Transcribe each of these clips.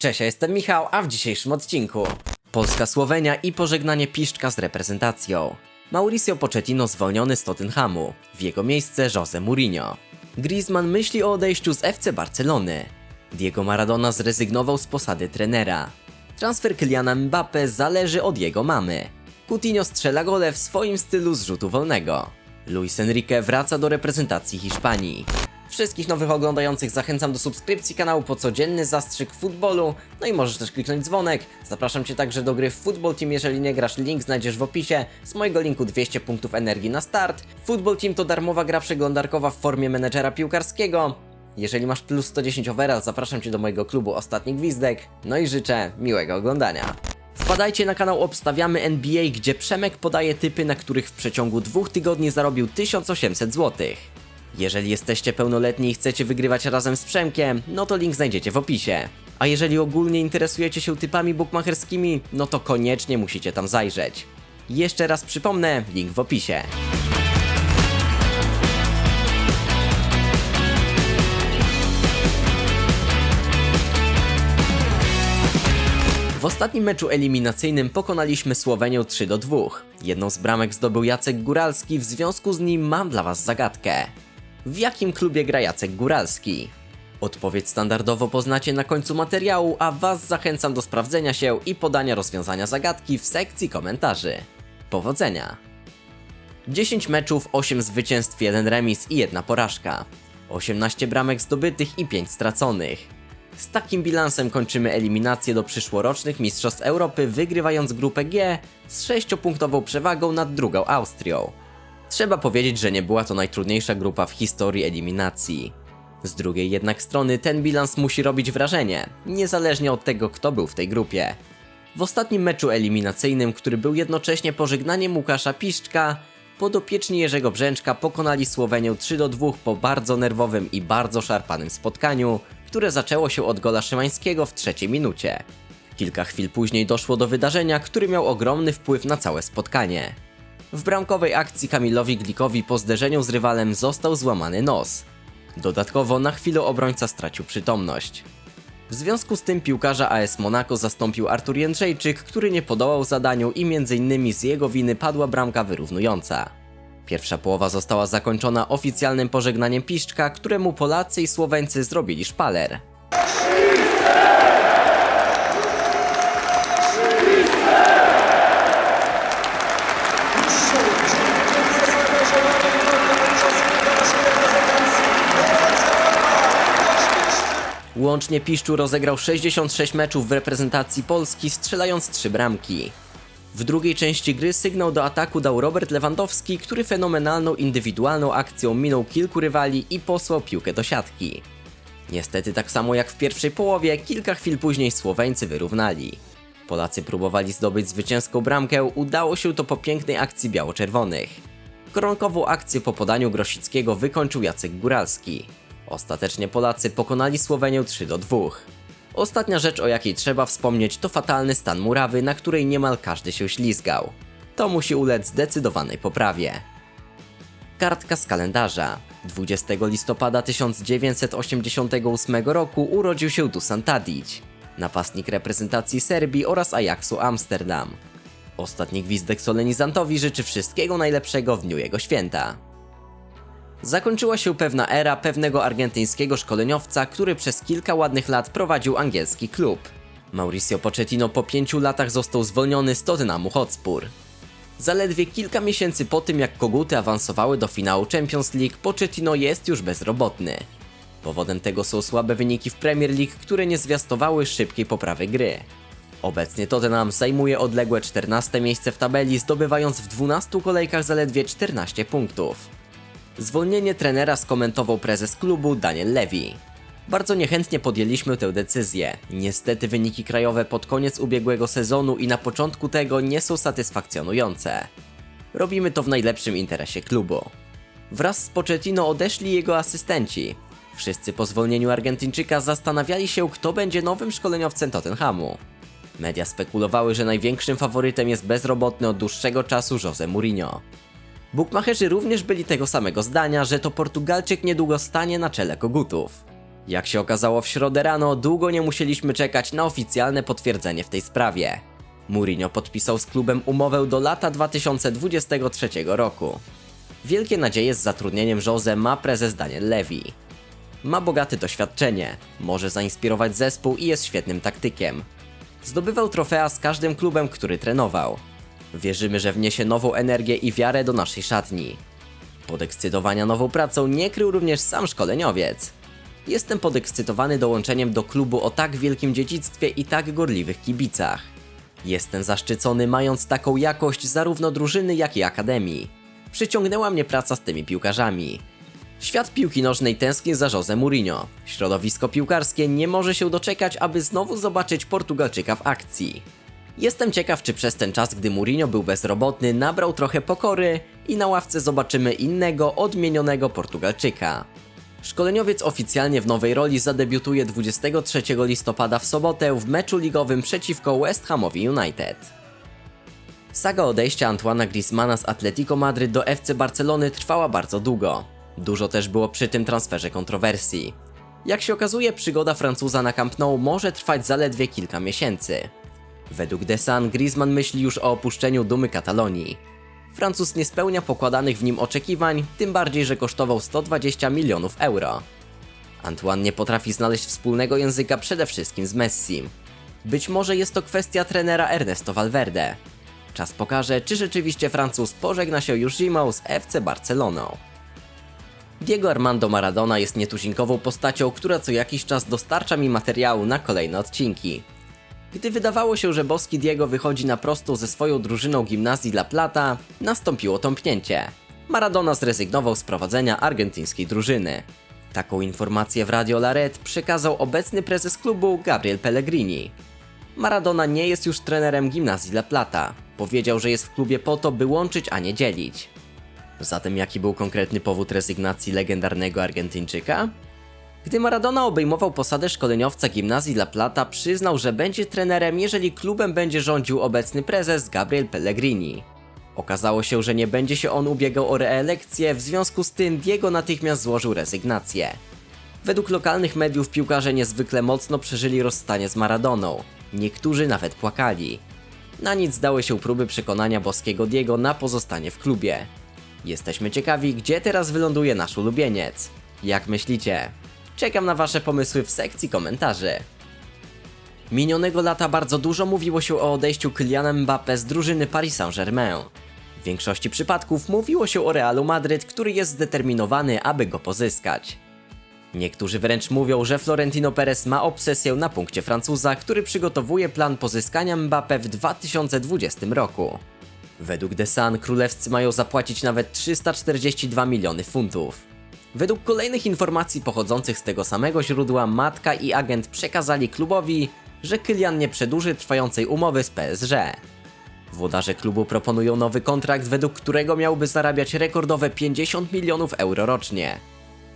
Cześć, ja jestem Michał, a w dzisiejszym odcinku Polska-Słowenia i pożegnanie Piszczka z reprezentacją. Mauricio Pochettino zwolniony z Tottenhamu, w jego miejsce Jose Mourinho. Griezmann myśli o odejściu z FC Barcelony. Diego Maradona zrezygnował z posady trenera. Transfer Kyliana Mbappe zależy od jego mamy. Coutinho strzela gole w swoim stylu z rzutu wolnego. Luis Enrique wraca do reprezentacji Hiszpanii. Wszystkich nowych oglądających zachęcam do subskrypcji kanału po codzienny zastrzyk futbolu, no i możesz też kliknąć dzwonek. Zapraszam Cię także do gry w Football Team, jeżeli nie grasz, link znajdziesz w opisie. Z mojego linku 200 punktów energii na start. Football Team to darmowa gra przeglądarkowa w formie menedżera piłkarskiego. Jeżeli masz plus 110 overall, zapraszam Cię do mojego klubu Ostatni Gwizdek, no i życzę miłego oglądania. Wpadajcie na kanał Obstawiamy NBA, gdzie Przemek podaje typy, na których w przeciągu dwóch tygodni zarobił 1800 zł. Jeżeli jesteście pełnoletni i chcecie wygrywać razem z Przemkiem, no to link znajdziecie w opisie. A jeżeli ogólnie interesujecie się typami bookmacherskimi, no to koniecznie musicie tam zajrzeć. Jeszcze raz przypomnę, link w opisie. W ostatnim meczu eliminacyjnym pokonaliśmy Słowenię 3 do 2. Jedną z bramek zdobył Jacek Góralski, w związku z nim mam dla Was zagadkę. W jakim klubie gra Jacek Góralski? Odpowiedź standardowo poznacie na końcu materiału, a Was zachęcam do sprawdzenia się i podania rozwiązania zagadki w sekcji komentarzy. Powodzenia! 10 meczów, 8 zwycięstw, 1 remis i 1 porażka. 18 bramek zdobytych i 5 straconych. Z takim bilansem kończymy eliminację do przyszłorocznych Mistrzostw Europy, wygrywając grupę G z 6-punktową przewagą nad drugą Austrią. Trzeba powiedzieć, że nie była to najtrudniejsza grupa w historii eliminacji. Z drugiej jednak strony ten bilans musi robić wrażenie, niezależnie od tego kto był w tej grupie. W ostatnim meczu eliminacyjnym, który był jednocześnie pożegnaniem Łukasza Piszczka, podopieczni Jerzego Brzęczka pokonali Słowenię 3 do 2 po bardzo nerwowym i bardzo szarpanym spotkaniu, które zaczęło się od gola Szymańskiego w trzeciej minucie. Kilka chwil później doszło do wydarzenia, który miał ogromny wpływ na całe spotkanie. W bramkowej akcji Kamilowi Glikowi po zderzeniu z rywalem został złamany nos. Dodatkowo na chwilę obrońca stracił przytomność. W związku z tym piłkarza AS Monaco zastąpił Artur Jędrzejczyk, który nie podołał zadaniu i m.in. z jego winy padła bramka wyrównująca. Pierwsza połowa została zakończona oficjalnym pożegnaniem Piszczka, któremu Polacy i Słoweńcy zrobili szpaler. Łącznie Piszczu rozegrał 66 meczów w reprezentacji Polski, strzelając 3 bramki. W drugiej części gry sygnał do ataku dał Robert Lewandowski, który fenomenalną indywidualną akcją minął kilku rywali i posłał piłkę do siatki. Niestety tak samo jak w pierwszej połowie, kilka chwil później Słoweńcy wyrównali. Polacy próbowali zdobyć zwycięską bramkę, udało się to po pięknej akcji biało-czerwonych. Koronkową akcję po podaniu Grosickiego wykończył Jacek Góralski. Ostatecznie Polacy pokonali Słowenię 3 do 2. Ostatnia rzecz, o jakiej trzeba wspomnieć, to fatalny stan murawy, na której niemal każdy się ślizgał. To musi ulec zdecydowanej poprawie. Kartka z kalendarza. 20 listopada 1988 roku urodził się Dusan Tadić, napastnik reprezentacji Serbii oraz Ajaxu Amsterdam. Ostatni gwizdek solenizantowi życzy wszystkiego najlepszego w dniu jego święta. Zakończyła się pewna era pewnego argentyńskiego szkoleniowca, który przez kilka ładnych lat prowadził angielski klub. Mauricio Pochettino po pięciu latach został zwolniony z Tottenhamu Hotspur. Zaledwie kilka miesięcy po tym, jak koguty awansowały do finału Champions League, Pochettino jest już bezrobotny. Powodem tego są słabe wyniki w Premier League, które nie zwiastowały szybkiej poprawy gry. Obecnie Tottenham zajmuje odległe 14 miejsce w tabeli, zdobywając w 12 kolejkach zaledwie 14 punktów. Zwolnienie trenera skomentował prezes klubu Daniel Levy. Bardzo niechętnie podjęliśmy tę decyzję. Niestety wyniki krajowe pod koniec ubiegłego sezonu i na początku tego nie są satysfakcjonujące. Robimy to w najlepszym interesie klubu. Wraz z Pochettino odeszli jego asystenci. Wszyscy po zwolnieniu Argentyńczyka zastanawiali się, kto będzie nowym szkoleniowcem Tottenhamu. Media spekulowały, że największym faworytem jest bezrobotny od dłuższego czasu Jose Mourinho. Bukmacherzy również byli tego samego zdania, że to Portugalczyk niedługo stanie na czele kogutów. Jak się okazało w środę rano, długo nie musieliśmy czekać na oficjalne potwierdzenie w tej sprawie. Mourinho podpisał z klubem umowę do lata 2023 roku. Wielkie nadzieje z zatrudnieniem Jose ma prezes Daniel Levy. Ma bogate doświadczenie, może zainspirować zespół i jest świetnym taktykiem. Zdobywał trofea z każdym klubem, który trenował. Wierzymy, że wniesie nową energię i wiarę do naszej szatni. Podekscytowania nową pracą nie krył również sam szkoleniowiec. Jestem podekscytowany dołączeniem do klubu o tak wielkim dziedzictwie i tak gorliwych kibicach. Jestem zaszczycony mając taką jakość zarówno drużyny, jak i akademii. Przyciągnęła mnie praca z tymi piłkarzami. Świat piłki nożnej tęskni za Jose Mourinho. Środowisko piłkarskie nie może się doczekać, aby znowu zobaczyć Portugalczyka w akcji. Jestem ciekaw, czy przez ten czas, gdy Mourinho był bezrobotny, nabrał trochę pokory i na ławce zobaczymy innego, odmienionego Portugalczyka. Szkoleniowiec oficjalnie w nowej roli zadebiutuje 23 listopada w sobotę w meczu ligowym przeciwko West Hamowi United. Saga odejścia Antoana Griezmana z Atletico Madryt do FC Barcelony trwała bardzo długo. Dużo też było przy tym transferze kontrowersji. Jak się okazuje, przygoda Francuza na Camp Nou może trwać zaledwie kilka miesięcy. Według The Sun, Griezmann myśli już o opuszczeniu dumy Katalonii. Francuz nie spełnia pokładanych w nim oczekiwań, tym bardziej, że kosztował 120 milionów euro. Antoine nie potrafi znaleźć wspólnego języka przede wszystkim z Messim. Być może jest to kwestia trenera Ernesto Valverde. Czas pokaże, czy rzeczywiście Francuz pożegna się już zimą z FC Barceloną. Diego Armando Maradona jest nietuzinkową postacią, która co jakiś czas dostarcza mi materiału na kolejne odcinki. Gdy wydawało się, że boski Diego wychodzi na prostą ze swoją drużyną gimnazji La Plata, nastąpiło tąpnięcie. Maradona zrezygnował z prowadzenia argentyńskiej drużyny. Taką informację w Radio La Red przekazał obecny prezes klubu Gabriel Pellegrini. Maradona nie jest już trenerem gimnazji La Plata. Powiedział, że jest w klubie po to, by łączyć, a nie dzielić. Zatem jaki był konkretny powód rezygnacji legendarnego Argentyńczyka? Gdy Maradona obejmował posadę szkoleniowca gimnazji La Plata, przyznał, że będzie trenerem, jeżeli klubem będzie rządził obecny prezes Gabriel Pellegrini. Okazało się, że nie będzie się on ubiegał o reelekcję, w związku z tym Diego natychmiast złożył rezygnację. Według lokalnych mediów piłkarze niezwykle mocno przeżyli rozstanie z Maradoną. Niektórzy nawet płakali. Na nic dały się próby przekonania boskiego Diego na pozostanie w klubie. Jesteśmy ciekawi, gdzie teraz wyląduje nasz ulubieniec. Jak myślicie? Czekam na Wasze pomysły w sekcji komentarzy. Minionego lata bardzo dużo mówiło się o odejściu Kyliana Mbappé z drużyny Paris Saint-Germain. W większości przypadków mówiło się o Realu Madryt, który jest zdeterminowany, aby go pozyskać. Niektórzy wręcz mówią, że Florentino Perez ma obsesję na punkcie Francuza, który przygotowuje plan pozyskania Mbappé w 2020 roku. Według The Sun królewscy mają zapłacić nawet 342 miliony funtów. Według kolejnych informacji pochodzących z tego samego źródła, matka i agent przekazali klubowi, że Kylian nie przedłuży trwającej umowy z PSG. Włodarze klubu proponują nowy kontrakt, według którego miałby zarabiać rekordowe 50 milionów euro rocznie.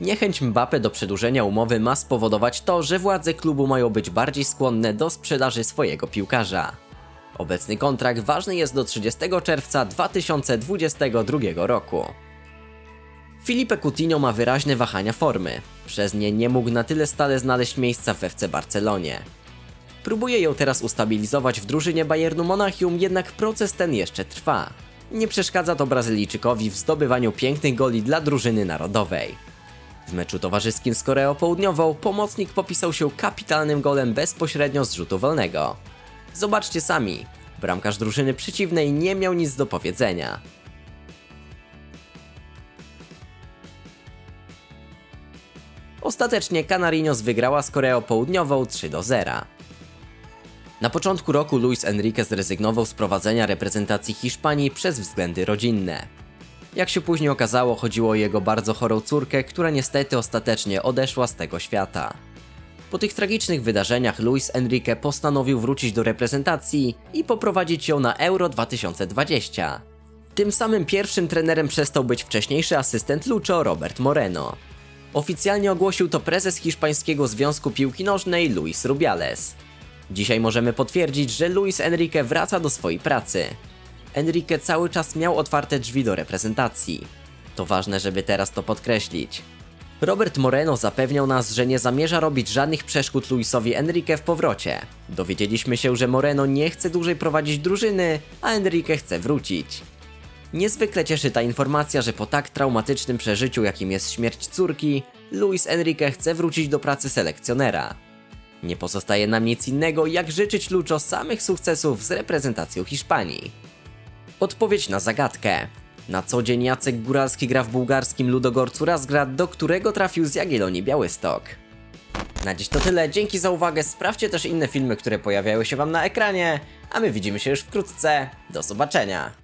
Niechęć Mbappe do przedłużenia umowy ma spowodować to, że władze klubu mają być bardziej skłonne do sprzedaży swojego piłkarza. Obecny kontrakt ważny jest do 30 czerwca 2022 roku. Filipe Coutinho ma wyraźne wahania formy. Przez nie nie mógł na tyle stale znaleźć miejsca w FC Barcelonie. Próbuje ją teraz ustabilizować w drużynie Bayernu Monachium, jednak proces ten jeszcze trwa. Nie przeszkadza to Brazylijczykowi w zdobywaniu pięknych goli dla drużyny narodowej. W meczu towarzyskim z Koreą Południową pomocnik popisał się kapitalnym golem bezpośrednio z rzutu wolnego. Zobaczcie sami, bramkarz drużyny przeciwnej nie miał nic do powiedzenia. Ostatecznie Canarinos wygrała z Koreą Południową 3 do 0. Na początku roku Luis Enrique zrezygnował z prowadzenia reprezentacji Hiszpanii przez względy rodzinne. Jak się później okazało, chodziło o jego bardzo chorą córkę, która niestety ostatecznie odeszła z tego świata. Po tych tragicznych wydarzeniach Luis Enrique postanowił wrócić do reprezentacji i poprowadzić ją na Euro 2020. Tym samym pierwszym trenerem przestał być wcześniejszy asystent Lucho Robert Moreno. Oficjalnie ogłosił to prezes hiszpańskiego Związku Piłki Nożnej Luis Rubiales. Dzisiaj możemy potwierdzić, że Luis Enrique wraca do swojej pracy. Enrique cały czas miał otwarte drzwi do reprezentacji. To ważne, żeby teraz to podkreślić. Robert Moreno zapewniał nas, że nie zamierza robić żadnych przeszkód Luisowi Enrique w powrocie. Dowiedzieliśmy się, że Moreno nie chce dłużej prowadzić drużyny, a Enrique chce wrócić. Niezwykle cieszy ta informacja, że po tak traumatycznym przeżyciu, jakim jest śmierć córki, Luis Enrique chce wrócić do pracy selekcjonera. Nie pozostaje nam nic innego, jak życzyć Lucho samych sukcesów z reprezentacją Hiszpanii. Odpowiedź na zagadkę. Na co dzień Jacek Góralski gra w bułgarskim Ludogorcu Razgrad, do którego trafił z Jagiellonii Białystok. Na dziś to tyle, dzięki za uwagę, sprawdźcie też inne filmy, które pojawiały się wam na ekranie, a my widzimy się już wkrótce. Do zobaczenia!